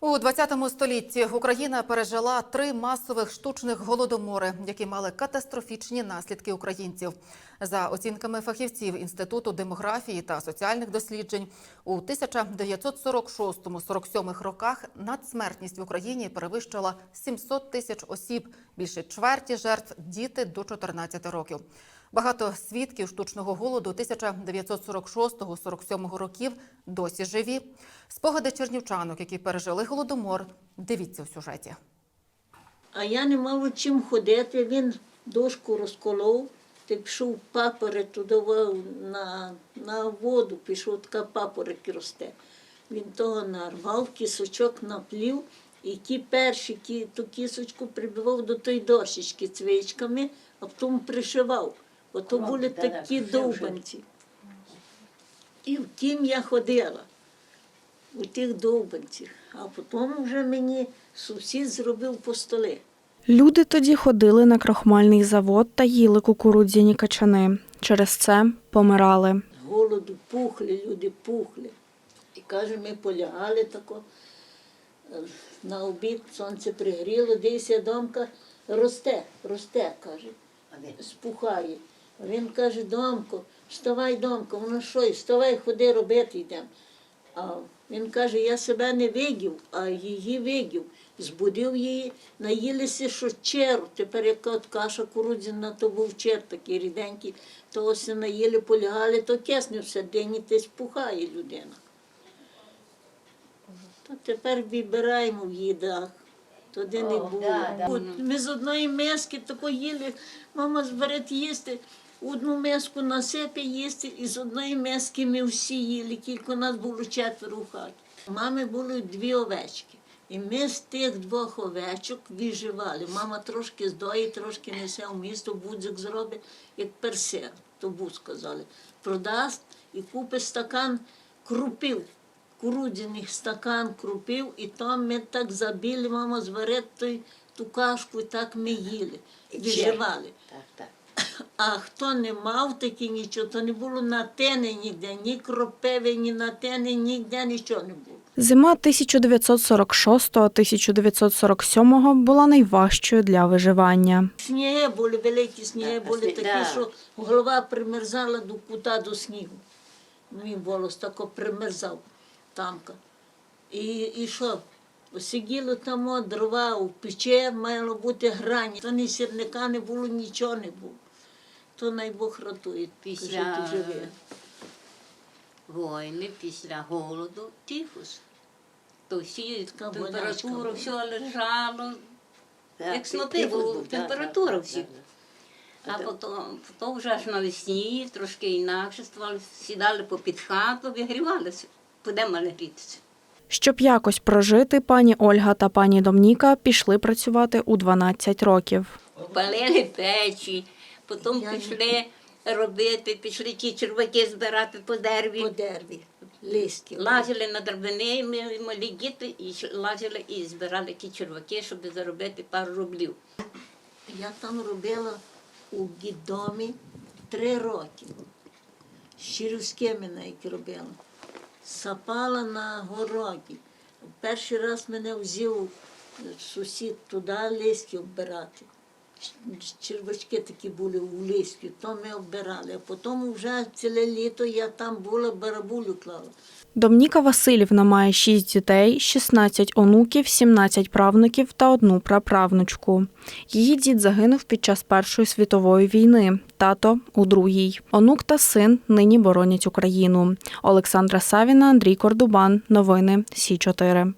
У 20 столітті Україна пережила три масових штучних голодомори, які мали катастрофічні наслідки українців. За оцінками фахівців Інституту демографії та соціальних досліджень, у 1946-47 роках надсмертність в Україні перевищила 700 тисяч осіб. Більше чверті жертв діти до 14 років. Багато свідків штучного голоду 1946-47 років досі живі. Спогади чернівчанок, які пережили голодомор, дивіться в сюжеті. А я не мав чим ходити. Він дошку розколов, ти пішов папороть туди на, на воду, пішов така папороть росте. Він того нарвав, кісочок наплів, і ті перші кі, ту кісочку прибивав до тої дощечки цвичками, а потім пришивав. Ото були такі довбанці. І в тім я ходила у тих довбанцях. А потім вже мені сусід зробив по столи. Люди тоді ходили на крохмальний завод та їли кукурудзяні качани. Через це помирали. Голоду пухли, люди пухли. І каже, ми полягали тако на обід, сонце пригріло, дивися, домка росте, росте, каже, спухає. Він каже, домко, вставай, домко, воно що, і вставай, ходи робити йдемо. А він каже, я себе не видів, а її видів. Збудив її, наїлися, що чер. Тепер яка от каша курудзяна, то був чер такий ріденький, то ось наїли, полягали, то кисне все день, і спухає людина. То тепер вибираємо в їдах. Туди не було. Ми з одної миски тако їли, мама зберет їсти, одну миску насипе їсти, і з одної миски ми всі їли, тільки нас було четверо в хаті. У мами були дві овечки. І ми з тих двох овечок виживали. Мама трошки здоїть, трошки несе в місто, будзик зробить, як персе, то буд сказали. Продасть і купить стакан крупів курудзяних стакан крупів, і там ми так забили, мама зварить ту кашку, і так ми їли, виживали. Так, так. А хто не мав такі нічого, то не було на тени ніде, ні кропиви, ні на тени, ніде нічого не було. Зима 1946-1947 була найважчою для виживання. Сніги були, великі сніги були такі, що голова примерзала до кута до снігу. Мій волос тако примерзав тамка. І, і що? Сиділо там дрова у пече, мало бути грані. То ні сірника не було, нічого не було. То най Бог рятує, Після ти живе. війни, після голоду, тифус. То всі температура, все лежало, Так, як ти- снопи було, був, температура да, всі. да, А да. потім, потім вже аж навесні трошки інакше ставали, сідали попід хату, вигрівалися, мали грітися. Щоб якось прожити, пані Ольга та пані Домніка пішли працювати у 12 років. Палили печі, потім Я- пішли робити, пішли ті черваки збирати по дереві. По дереві, листки. Лазили на драбини, ми малі діти, і лазили і збирали ті черваки, щоб заробити пару рублів. Я там робила у дідомі три роки. З Щирівськими навіть робила. Сапала на городі. Перший раз мене взяв сусід туди листя оббирати. Червачки такі були у листю, то ми оббирали. А потім вже ціле літо я там була, барабулю клала. Домніка Васильівна має 6 дітей, 16 онуків, 17 правнуків та одну праправнучку. Її дід загинув під час Першої світової війни, тато у другій. Онук та син нині боронять Україну. Олександра Савіна, Андрій Кордубан. Новини Сі 4